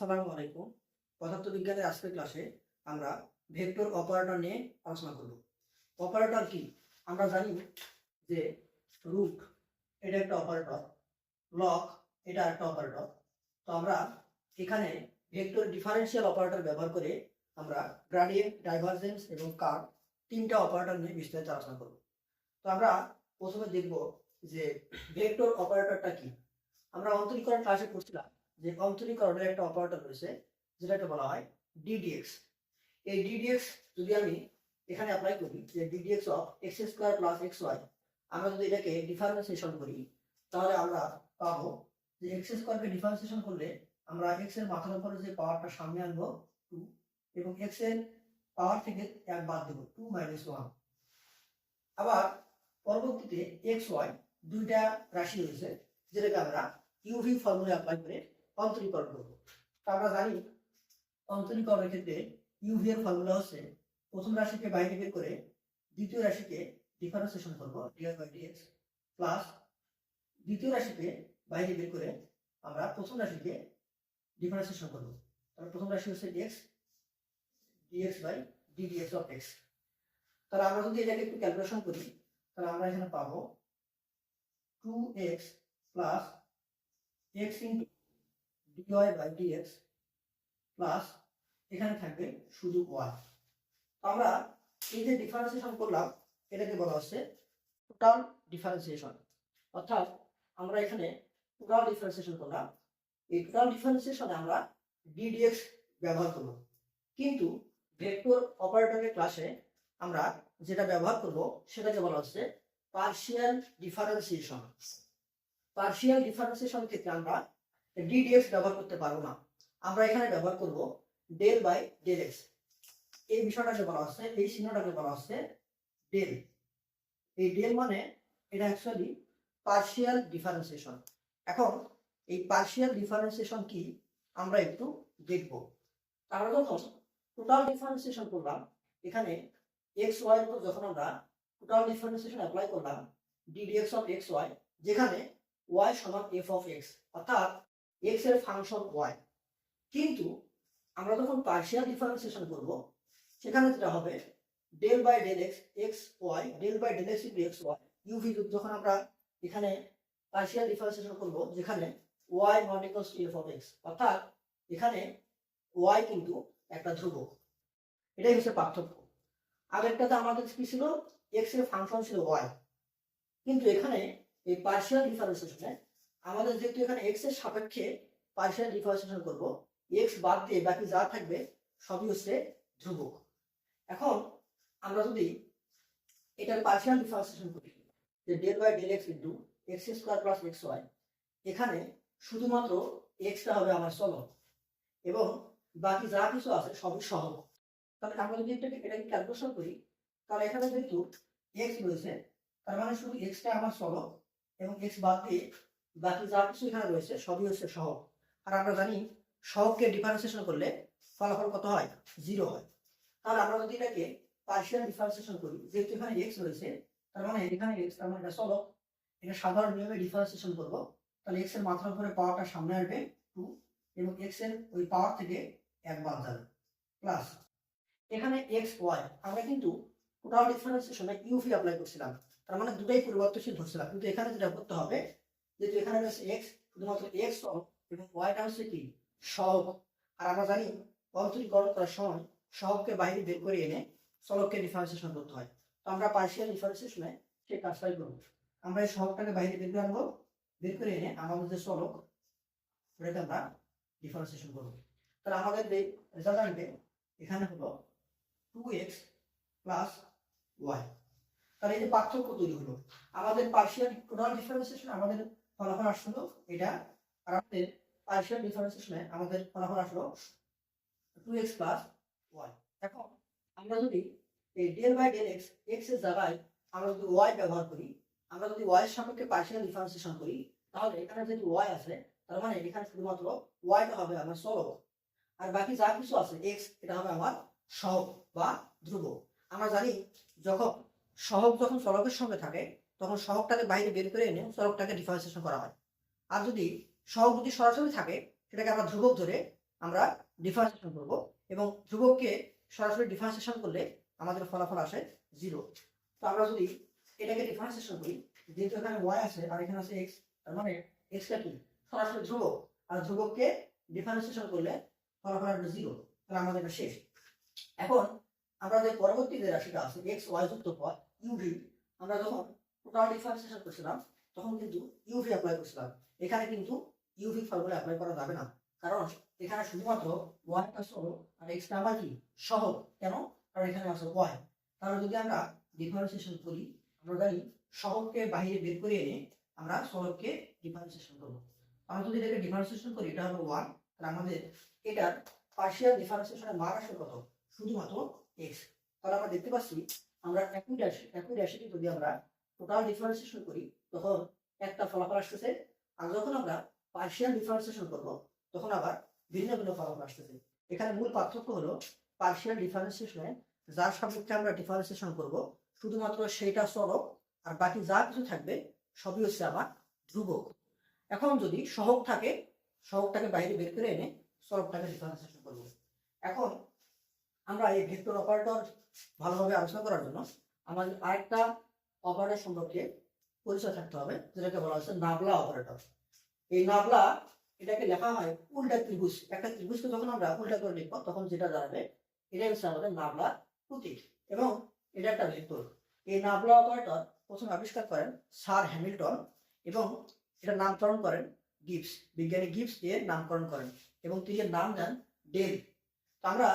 আসসালামু আলাইকুম। পদার্থবিজ্ঞানের আজকের ক্লাসে আমরা ভেক্টর অপারেটর নিয়ে আলোচনা করব। অপারেটর কি? আমরা জানি যে রুট এটা একটা অপারেটর, লক এটা একটা অপারেটর। তো আমরা এখানে ভেক্টর ডিফারেন্সিয়াল অপারেটর ব্যবহার করে আমরা গ্রাডিয়েন্ট ডাইভারজেন্স এবং কার্ভ তিনটা অপারেটর নিয়ে বিস্তারিত আলোচনা করব। তো আমরা প্রথমে দেখব যে ভেক্টর অপারেটরটা কি। আমরা অন্তরীকরণ ক্লাসে পড়ছিলাম যে অন্তরীকরণের একটা অপারেটর রয়েছে, যেটাকে বলা হয় ডিডিএক্স এই ডিডিএক্স যদি আমি এখানে অ্যাপ্লাই করি, যে d d x of x square plus x y আমরা যদি এটাকে ডিফারেন্সিয়েশন করি, তাহলে আমরা পাবো যে এক্স স্কোয়ারকে ডিফারেন্সিয়েশন করলে আমরা এক্সের মাথার উপরে যে পাওয়ারটা সামনে আনব টু এবং এক্সের পাওয়ার থেকে এক বাদ দেবো টু মাইনাস ওয়ান আবার পরবর্তীতে এক্স ওয়াই দুইটা রাশি রয়েছে, যেটাকে আমরা ইউভি ফর্মুলা অ্যাপ্লাই করে অন্তরীকরণ করব। আমরা জানি অন্তরীকরণের ক্ষেত্রে ইউভি এর ফর্মুলা হচ্ছে প্রথম রাশিকে বাইরে বের করে দ্বিতীয় রাশিকে ডিফারেন্সিয়েশন করব ডিআর বাই ডিএক্স প্লাস দ্বিতীয় রাশিকে বাইরে বের করে আমরা প্রথম রাশিকে ডিফারেন্সিয়েশন করব। তাহলে প্রথম রাশি হচ্ছে x d x by d d x of x তাহলে আমরা যদি এটাকে একটু ক্যালকুলেশন করি, তাহলে আমরা এখানে পাবো two x plus x into d y by d x plus এখানে থাকবে শুধু ওয়াই আমরা এই যে ডিফারেন্সিয়েশন করলাম, এটাকে বলা হচ্ছে টোটাল ডিফারেন্সিয়েশন অর্থাৎ আমরা এখানে টোটাল ডিফারেন্সিয়েশন করলাম। এই টোটাল ডিফারেন্সিয়েশনে আমরা ডিডিএক্স ব্যবহার করব। কিন্তু ভেক্টর অপারেটরের ক্লাসে আমরা যেটা ব্যবহার করব, সেটাকে বলা হচ্ছে পার্শিয়াল ডিফারেন্সিয়েশন পার্শিয়াল ডিফারেন্সিয়েশন ক্ষেত্রে আমরা ডিডিএক্স ব্যবহার করতে পারব না। আমরা এখানে ব্যবহার করব ডেল বাই ডেল এক্স এই বিষয়টাকে বলা হচ্ছে, এই চিহ্নটাকে বলা হচ্ছে ডেল এই ডেল মানে এটা অ্যাকচুয়ালি পার্শিয়াল ডিফারেন্সিয়েশন এখন এই পার্শিয়াল ডিফারেন্সিয়েশন কি, আমরা একটু দেখব। আমরা যখন টোটাল ডিফারেন্সিয়েশন করলাম। এখানে এক্স ওয়াই উপর যখন আমরা টোটাল ডিফারেন্সিয়েশন অ্যাপ্লাই করলাম d d x of x y যেখানে ওয়াই সমান এফ অফ এক্স অর্থাৎ এক্সের ফাংশন ওয়াই কিন্তু আমরা যখন পার্শিয়াল ডিফারেন্সিয়েশন করব, সেখানে যেটা হবে del by del x x y del by del x into x y UV যখন আমরা এখানে পার্শিয়াল ডিফারেন্সিয়েশন করব, যেখানে y not equals to f of x অর্থাৎ এখানে ওয়াই কিন্তু একটা ধ্রুবক। এটাই হচ্ছে পার্থক্য। আগেরটাতে আমাদের কি ছিল? এক্সের ফাংশন ছিল ওয়াই কিন্তু এখানে এই পার্শিয়াল ডিফারেন্সিয়েশনে আমাদের যেহেতু এখানে এক্সের সাপেক্ষে পার্শিয়াল ডিফারেন্সিয়েশন করব এক্স বাদ দিয়ে বাকি যা থাকবে সবই হচ্ছে ধ্রুবক। এখন আমরা যদি এটার পার্শিয়াল ডিফারেন্সিয়েশন করি, যে del by del x into x square plus x y এখানে শুধুমাত্র এক্সটা হবে আমার চলক এবং বাকি যা কিছু আছে সবই সহগ। তাহলে আমরা যদি এটাকে এটাকে ক্যালকুলেশন করি, তাহলে এখানে যেহেতু এক্স রয়েছে, তার মানে শুধু এক্সটা আমার চলক এবং এক্স বাদ দিয়ে বাকি যা কিছু এখানে রয়েছে সবই হচ্ছে সহগ আর আমরা জানি সহগকে ডিফারেন্সিয়েশন করলে ফলাফল কত হয়? জিরো হয়। তাহলে আমরা যদি এটাকে পার্শিয়াল ডিফারেন্সিয়েশন করি, যেহেতু এখানে এক্স রয়েছে, তার মানে এখানে এক্স তার মানে এটা চলক এটা সাধারণ নিয়মে ডিফারেন্সিয়েশন করব। তাহলে এক্সের মাথার উপরে পাওয়ারটা সামনে আসবে টু এবং এক্সের ওই পাওয়ার থেকে এক বাদ যাবে। প্লাস এখানে এক্স ওয়াই আমরা কিন্তু টোটাল ডিফারেন্সিয়েশনে ইউভি অ্যাপ্লাই করছিলাম। তার মানে দুটাই পরিবর্তনশীল ধরছিলাম। কিন্তু এখানে যেটা করতে হবে যেহেতু এখানে রয়েছে এক্স শুধুমাত্র এক্স সহগ এবং ওয়াইটা হচ্ছে কি? সহগ। আর আমরা জানি অন্তরীকরণ করার সময় সহগকে বাইরে বের করে এনে চলককে ডিফারেন্সিয়েশন করতে হয়। তো আমরা পার্শিয়াল ডিফারেন্সিয়েশনে সেই কাজটাই করব। আমরা এই সহগটাকে বাইরে বের করে আনব। বের করে এনে আমাদের যে চলক, ওটাকে আমরা ডিফারেন্সিয়েশন করব। তাহলে আমাদের যে রেজাল্ট আসবে, এখানে হলো টু এক্স প্লাস ওয়াই তাহলে এই যে পার্থক্য তৈরি হলো। আমাদের পার্শিয়াল টোটাল ডিফারেন্সিয়েশন আমাদের ফলাফল আসলো এটা আর আমাদের পার্শিয়াল ডিফারেন্সিয়েশনে আমাদের ফলাফল আসলো টু এক্স প্লাস ওয়াই এখন আমরা যদি এই ডেল বাই ডেল এক্স এক্সের জায়গায় আমরা যদি ওয়াই ব্যবহার করি, আমরা যদি ওয়াই এর সাপেক্ষে পার্শিয়াল ডিফারেন্সিয়েশন করি, তাহলে এখানে যদি ওয়াই আছে, তার মানে এখানে শুধুমাত্র ওয়াইটা হবে আমার চলক আর বাকি যা কিছু আছে এক্স এটা হবে আমার সহগ বা ধ্রুব আমরা জানি যখন সহগ যখন চলকের সঙ্গে থাকে তখন সহগটাকে বাইরে বের করে এনে চলকটাকে ডিফারেন্সিয়েশন করা হয়। আর যদি সহগ যদি সরাসরি থাকে, সেটাকে আমরা ধ্রুবক ধরে আমরা ডিফারেন্সিয়েশন করব এবং ধ্রুবককে সরাসরি ডিফারেন্সিয়েশন করলে আমাদের ফলাফল আসে জিরো তো আমরা যদি এটাকে ডিফারেন্সিয়েশন করি, যেহেতু এখানে ওয়াই আছে আর এখানে আছে এক্স তার মানে এক্সটা কি? সরাসরি ধ্রুবক। আর ধ্রুবককে ডিফারেন্সিয়েশন করলে ফলাফল আসবে জিরো তাহলে আমাদের এটা শেষ। এখন আমরা যে পরবর্তী যে রাশিটা আছে এক্স ওয়াই যুক্ত পদ ইউভি আমরা যখন টোটাল ডিফারেন্সিয়েশন করছিলাম, তখন কিন্তু ইউভি অ্যাপ্লাই করছিলাম। এখানে কিন্তু ইউভি ফর্মুলা অ্যাপ্লাই করা যাবে না। কারণ এখানে শুধুমাত্র ওয়াইটা সহ আর এক্সটা আবার কি? সহ কেন? কারণ এখানে আছে ওয়াই তাহলে যদি আমরা ডিফারেন্সিয়েশন করি, আমরা জানি সহগকে বাইরে বের করে এনে আমরা সহগকে ডিফারেন্সিয়েশন করব। আমরা যদি এটাকে ডিফারেন্সিয়েশন করি, এটা হলো ওয়ান তাহলে আমাদের এটার পার্শিয়াল ডিফারেন্সিয়েশনের মান আসবে কত? শুধুমাত্র এক্স তাহলে আমরা দেখতে পাচ্ছি, আমরা একই রাশি একই রাশিটি যদি আমরা টোটাল ডিফারেন্সিয়েশন করি। তখন একটা ফলাফল আসতেছে, আর যখন আমরা পার্শিয়াল ডিফারেন্সিয়েশন করব, তখন আবার ভিন্ন ভিন্ন ফলাফল আসতেছে। এখানে মূল পার্থক্য হলো পার্শিয়াল ডিফারেন্সিয়েশনে যার সাপেক্ষে আমরা ডিফারেন্সিয়েশন করব, শুধুমাত্র সেইটা সরক আর বাকি যা কিছু থাকবে, সবই হচ্ছে আবার ধ্রুবক। এখন যদি সহগ থাকে, সহগটাকে বাইরে বের করে এনে সরকটাকে ডিফারেন্সিয়েশন করব। এখন আমরা এই ভেক্টর অপারেটর ভালোভাবে আলোচনা করার জন্য আমাদের আরেকটা অপারেটর সম্পর্কে পরিচয় থাকতে হবে, যেটাকে বলা হচ্ছে নাবলা অপারেটর এই নাবলা এটাকে লেখা হয় উল্টা ত্রিভুজ। একটা ত্রিভুজকে যখন আমরা উল্টা করে লিখব, তখন যেটা দাঁড়াবে এটাই হচ্ছে আমাদের নাবলা প্রতীক এবং এটা একটা ভেক্টর। এই নাবলা অপারেটর প্রথম আবিষ্কার করেন স্যার হ্যামিল্টন এবং এটা নামকরণ করেন গিবস। বিজ্ঞানী গিবস দিয়ে নামকরণ করেন এবং তিনি নাম দেন ডেল। তো আমরা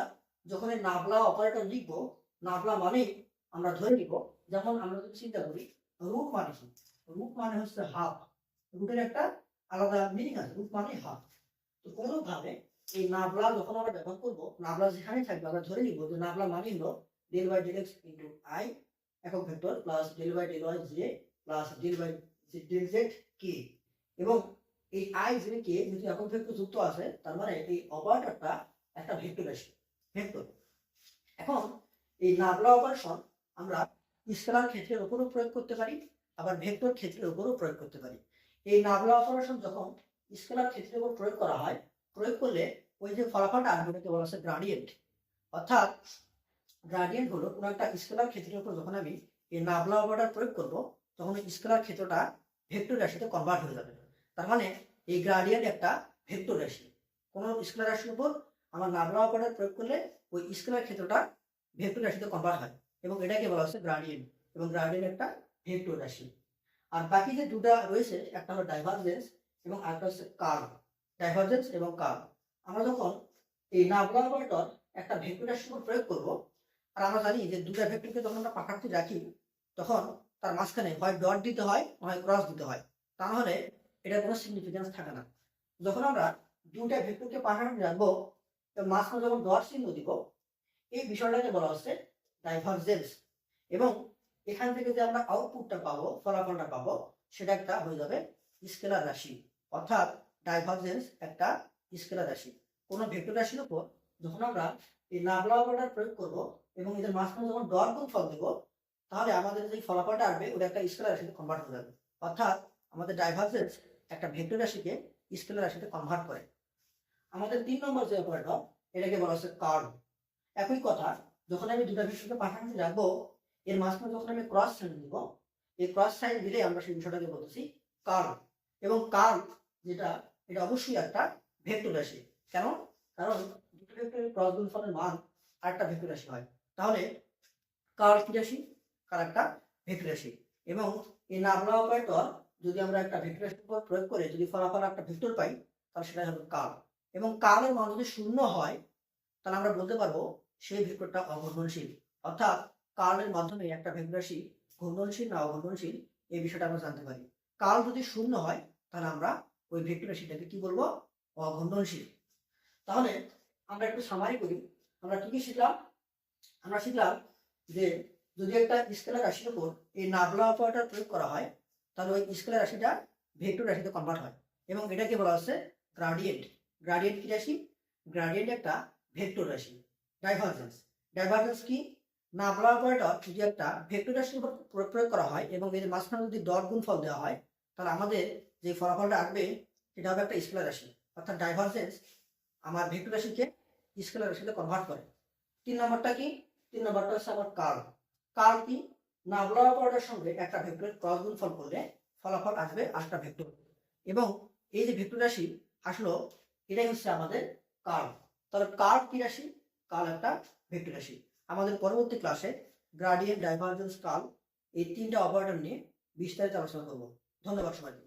যখন এই নাবলা অপারেটর লিখব নাবলা মানেই আমরা ধরে নিব যেমন আমরা যদি চিন্তা করি রুট মানে কি? রুট মানে হচ্ছে হাফ রুটের একটা আলাদা মিনিং আছে রুট মানে হাফ তো কোনোভাবে এই নাবলা যখন আমরা ব্যবহার করব নাবলা যেখানে থাকবে, আমরা ধরে নিব যে নাবলা মানে হলো del by del x into i একক vector plus del by del y j plus del by del z k এবং এই আই জে কে যেহেতু একক ভেক্টর যুক্ত আছে, তার মানে এই অপারেটরটা একটা ভেক্টর রাশি ভেক্টর। এখন এই নাবলা অপারেশন আমরা স্কেলার ক্ষেত্রের উপরও প্রয়োগ করতে পারি, আবার ভেক্টর ক্ষেত্রের উপরও প্রয়োগ করতে পারি। এই নাবলা অপারেশন যখন স্কেলার ক্ষেত্রের উপর প্রয়োগ করা হয়, প্রয়োগ করলে ওই যে ফলাফলটা আসবে বলা হচ্ছে গ্রাডিয়েন্ট অর্থাৎ গ্রাডিয়েন্ট হলো কোনো একটা স্কেলার ক্ষেত্রের উপর যখন আমি এই নাবলা অপারেটর প্রয়োগ করব, তখন স্কেলার ক্ষেত্রটা ভেক্টর রাশিতে কনভার্ট হয়ে যাবে। তার মানে এই গ্রাডিয়েন্ট একটা ভেক্টর রাশি। কোনো স্কেলার রাশির উপর আমার নাবলা অপারেটর প্রয়োগ করলে ওই স্কেলার ক্ষেত্রটা ভেক্টর রাশিতে কনভার্ট হয়। এবং এটাকে বলা হচ্ছে গ্রাডিয়েন্ট এবং গ্রাডিয়েন্ট একটা ভেক্টর রাশি। আর বাকি যে দুটা রয়েছে, একটা হলো ডাইভারজেন্স এবং আরেকটা হচ্ছে কার্ভ ডাইভারজেন্স এবং কার্ভ আমরা যখন এই নাবলা অপারেটর একটা ভেক্টর রাশির উপর প্রয়োগ করব, আর আমরা জানি যে দুটা ভেক্টরকে যখন আমরা পাকার্থে রাখি, তখন তার মাঝখানে হয় ডট দিতে হয় হয় ক্রস দিতে হয়। তাহলে এটা কোনো সিগনিফিকেন্স থাকে না। যখন আমরা দুটা ভেক্টরকে পাকার্থে রাখব মাঝখানে যখন ডট চিহ্ন দিব, এই বিষয়টাকে বলা হচ্ছে ডাইভারজেন্স এবং এখান থেকে যে আমরা আউটপুটটা পাবো, ফলাফলটা পাবো, সেটা একটা হয়ে যাবে স্কেলার রাশি। অর্থাৎ ডাইভারজেন্স একটা স্কেলার রাশি। কোনো ভেক্টর রাশির উপর যখন আমরা এই নাবলা অপারেটর প্রয়োগ করব এবং এদের মাঝখানে যখন ডট গুণ ফল দেবো, তাহলে আমাদের যে ফলাফলটা আসবে, ওটা একটা স্কেলার রাশিতে কনভার্ট হয়ে যাবে। অর্থাৎ আমাদের ডাইভারজেন্স একটা ভেক্টর রাশিকে স্কেলার রাশিতে কনভার্ট করে। আমাদের তিন নম্বর যে অপারেটর, এটাকে বলা হচ্ছে কার্ভ একই কথা যখন আমি দুটা ভেক্টরকে পাশাপাশি রাখব এর মাঝখানে যখন আমি ক্রস সাইন দিব, এই ক্রস সাইন দিলে আমরা সেই বিষয়টাকে বলতেছি কার্ভ এবং কার্ভ যেটা, এটা অবশ্যই একটা ভেক্টর রাশি। কেন? কারণ দুটো ভেক্টরের ক্রস গুণফলের মান, আরেকটা ভেক্টর রাশি হয়। তাহলে কার কি রাশি? কার একটা ভেক্টর রাশি। এবং এই নাবলা অপারেটর যদি আমরা একটা ভেক্টর রাশির উপর প্রয়োগ করে যদি ফলাফল একটা ভেক্টর পাই, তাহলে সেটা হবে কার এবং কারের মান যদি শূন্য হয়, তাহলে আমরা বলতে পারব সেই ভেক্টরটা অঘূর্ণনশীল অর্থাৎ কার্লের মাধ্যমে একটা ভেক্টর রাশি ঘূর্ণনশীল না অঘূর্ণনশীল এই বিষয়টা আমরা জানতে পারি। কার্ল যদি শূন্য হয়, তাহলে আমরা ওই ভেক্টর রাশিটাকে কি বলব? অঘূর্ণনশীল তাহলে আমরা একটু সামারি করি। আমরা কি কি শিখলাম? আমরা শিখলাম যে যদি একটা স্কেলার রাশির উপর এই নাবলা অপারেটর প্রয়োগ করা হয়, তাহলে ওই স্কেলার রাশিটা ভেক্টর রাশিতে কনভার্ট হয় এবং এটাকে বলা হচ্ছে গ্রাডিয়েন্ট গ্রাডিয়েন্ট কি রাশি? গ্রাডিয়েন্ট একটা ভেক্টর রাশি। ডাইভারজেন্স ডাইভারজেন্স কি? না নাবলা অপারেটর যদি একটা ভেক্টর রাশির প্রয়োগ করা হয় এবং এর মাঝখানে যদি ডট গুণফল দেওয়া হয়, তাহলে আমাদের যে ফলাফলটা আসবে, সেটা হবে একটা স্কেলার রাশি। অর্থাৎ ডাইভারজেন্স আমার ভেক্টর রাশিকে স্কেলার রাশিতে কনভার্ট করে। তিন নম্বরটা কি? তিন নম্বরটা হচ্ছে আমার কার্ল কার্ল কি? না নাবলা অপারেটরের সঙ্গে একটা ভেক্টরের ক্রস গুণফল করলে ফলাফল আসবে আটটা ভেক্টর এবং এই যে ভেক্টর রাশি, আসলো, এটাই হচ্ছে আমাদের কার্ল তাহলে কার্ল কি রাশি? কার্ল একটা ভেক্টর রাশি। আমাদের পরবর্তী ক্লাসে গ্রাডিয়েন্ট ডাইভারজেন্স কাল এই তিনটা অপারেটর নিয়ে বিস্তারিত আলোচনা করব। ধন্যবাদ সবাইকে।